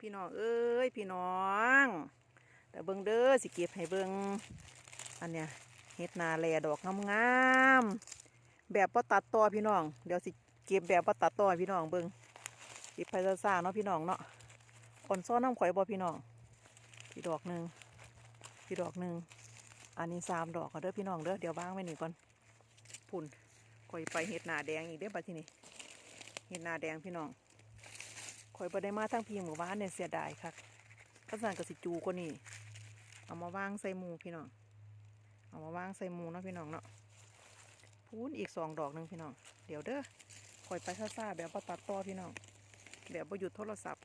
พี่น้อง เอ้ย พี่น้อง แต่เบิ่งเด้อสิเก็บให้เบิ่งอันเนี้ยเฮ็ดนาแลดอกงามๆแบบบ่ตัดต่อพี่น้อง เดี๋ยวสิเก็บแบบบ่ตัดต่อพี่น้องเบิ่งเก็บไปซ่าๆเนาะพี่น้องเนาะคนซ้อนน้ำข่อยบ่พี่น้องพี่ดอกหนึ่งพี่ดอกหนึ่งอันนี้สามดอกก็เด้อพี่น้องเด้อเดี๋ยววางไว้หนี่ก่อนพุ่นข่อยไปเฮ็ดนาแดงอีกเด้อบัดทีนี้เฮ็ดนาแดงพี่น้อง ข่อยบ่ได้มาทั้งพีหมู่บ้านเนี่ยเสียดายค่ะก็สั่นกับสิจูกว่านี่ เอามาวางใส่หมูพี่น้อง เอามาวางใส่หมูเนาะพี่น้องเนาะพูนอีกสองดอกหนึ่งพี่น้อง เดี๋ยวเด้อข่อยไปซ่าๆแบบบ่ตัดต่อพี่น้อง แบบบ่หยุดโทรศัพท์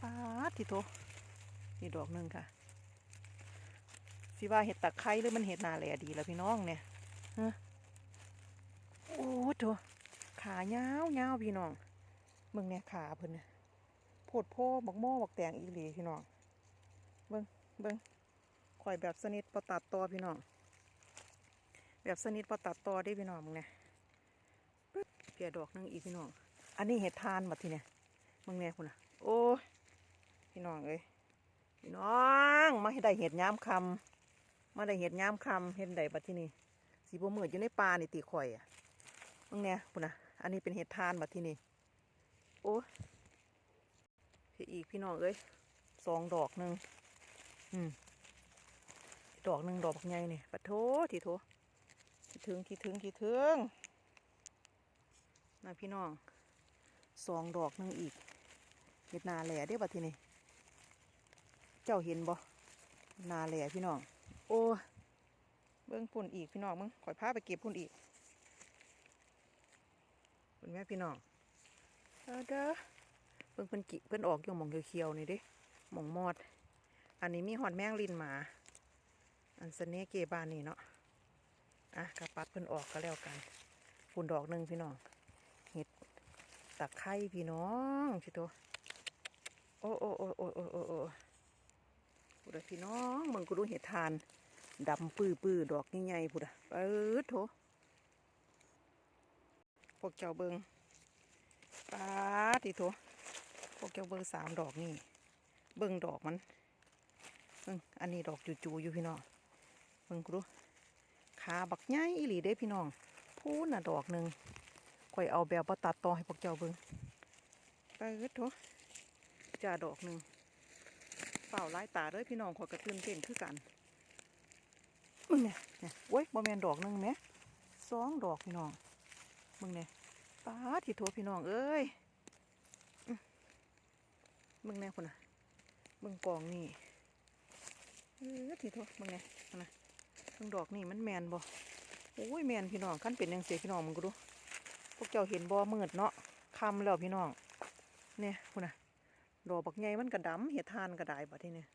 ปาดทีโตนี่ดอกหนึ่งค่ะสิว่าเห็ดตะไคร้หรือมันเห็ดนาแหลดีแล้วพี่น้องเนี่ยฮะโอ้โถขาเงาวเงาวพี่น้อง มึงเนี่ยขาเพิ่นเนี่ยโพดโพบักโม่บักแตงอีหลีพี่น้อง เบิ้งเบิ้งข่อยแบบสนิทปตัดต่อพี่น้อง แบบสนิทปตัดต่อได้พี่น้องมึงเนี่ยเปียดอกนึงอีกพี่น้อง อันนี้เห็ดทานบัดทีเนี่ยมึงเนี่ยคุณน่ะโอ้พี่น้องเอ้ยพี่น้องมาให้ได้เห็ดย้ำคำมาได้เห็ดย้ำคำเห็ดใดบัดที่นี่สีบัวเหมือดอยู่ในป่านี่ตีข่อยอะมึงเนี่ยคุณน่ะอันนี้เป็นเห็ดทานบัดทีนี่ โอ้พี่อีกพี่น้องเอ้ยสองดอกหนึ่งอืมดอกหนึ่งดอกบักใหญ่นี่ปะโถทีโถคิดถึงคิดถึงคิดถึงนะพี่น้องสองดอกหนึ่งอีกเห็ดนาแหล่เด้อบัดทีนี้เจ้าเห็นบ่นาแหล่พี่น้อง โอ้เบิ้องพุ่นอีกพี่น้องมึงข่อยพาไปเก็บพุ่นอีกคุณแม่พี่น้อง เออเด้อเพิ่นเพิ่นกิเพิ่นออกอยู่หมองเขียวๆนี่ด้หมองมอด อันนี้มีหอดแมงลินหมา อันสเนเกบานนี่เนาะอะกระปัดเพิ่นออกก็แล้วกันปุ่นดอกหนึ่งพี่น้องเห็ดตะไคร้พี่น้องพี่ตัวโอ้โอ้โอ้โอ้โอ้โอ้โอ้พูดพี่น้องมึงกูดูเห็ดทานดำปื้อปื้อๆดอกใหญ่ๆพูดะเปิดโถพวกเจ้าเบิง ปาดทีโถพวกเจ้าเบิ่งสามดอกนี่ เบิ่งดอกมันอันนี้ดอกจูๆอยู่พี่น้องเบิ่งกูดูขาบักใหญ่อีหลีเด้พี่น้องพูนน่ะดอกหนึ่งข่อยเอาแบบว่าตัดต่อให้พวกเจ้าเบิ่งไปเอิดโถจ่าดอกหนึ่งเปล่าไล่ตาเด้อพี่น้องขอยกระตื่นเต้นคือกันมึงเนี่ยเนี่ยโอ้ยบ่แมนดอกหนึ่งแหมสองดอกพี่น้องมึงเนี่ย ป้าดที่โทพี่น้องเอ้ยมึงแน่คนน่ะมึงกองนี่เออที่โทมึงแน่นะมึงดอกนี่มันแมนบ่โอ้ยแมนพี่น้องขั้นเป็นยังเสียพี่น้องมึงก็ดูพวกเจ้าเห็นบ่มืดเนาะคำแล้วพี่น้องเนี่ยคนน่ะดอกบักใหญ่มันกระดำเห็ดทานกระดายบ่ที่เนี่ย